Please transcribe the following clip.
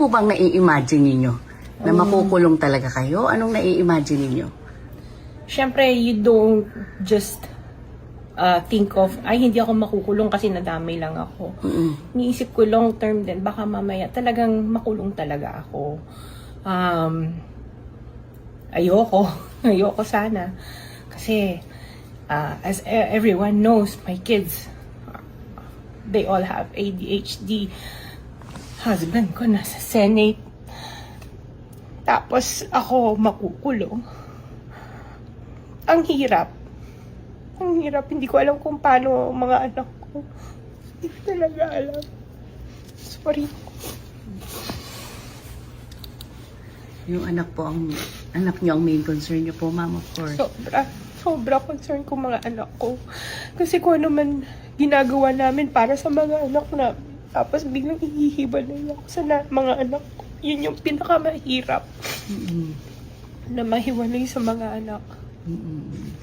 po bang nai-imagine ninyo? Na makukulong talaga kayo? Anong nai-imagine ninyo? Siyempre, you don't just uh, think of, ay, hindi ako makukulong kasi nadamay lang ako. Mm-mm. Niisip ko long term din, baka mamaya talagang makulong talaga ako. Um, ayoko. ayoko sana. Kasi, uh, as e- everyone knows, my kids, they all have ADHD. Husband ko nasa Senate. Tapos ako makukulong. Ang hirap. Ang hirap. Hindi ko alam kung paano mga anak ko. Hindi ko talaga alam. Sorry. Yung anak po ang anak niyo ang main concern niyo po, ma'am, of course. Sobra. Sobra concern ko mga anak ko. Kasi kung ano man ginagawa namin para sa mga anak na tapos biglang ihihibalay ako sa na, mga anak ko. Yun yung pinakamahirap Mm-mm. na mahiwalay sa mga anak. Mm-mm.